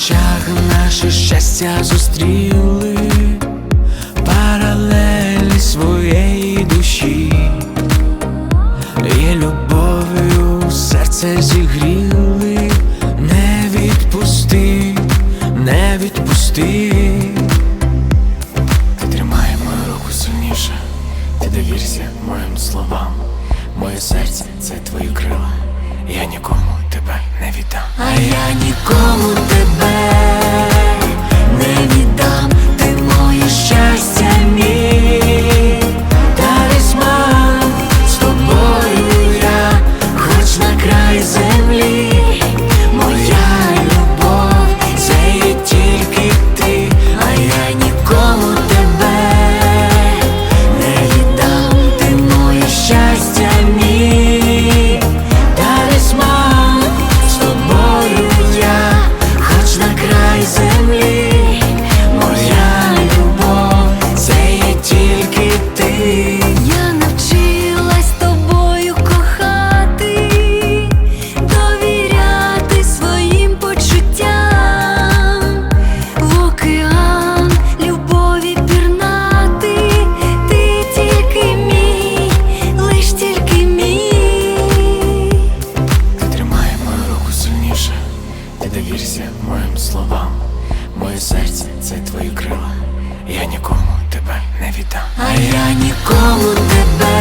очах наше щастя зустріли паралелі своєї душі, і любов'ю серце зігріли, не відпусти, не відпусти. Ти тримай мою руку сильніше, ти довірся моїм словам. Моє серце це твої крила. Я нікому тебе не віддам. А я нікому Моє серце це твої крила. Я нікому тебе не віддам. А я нікому тебе.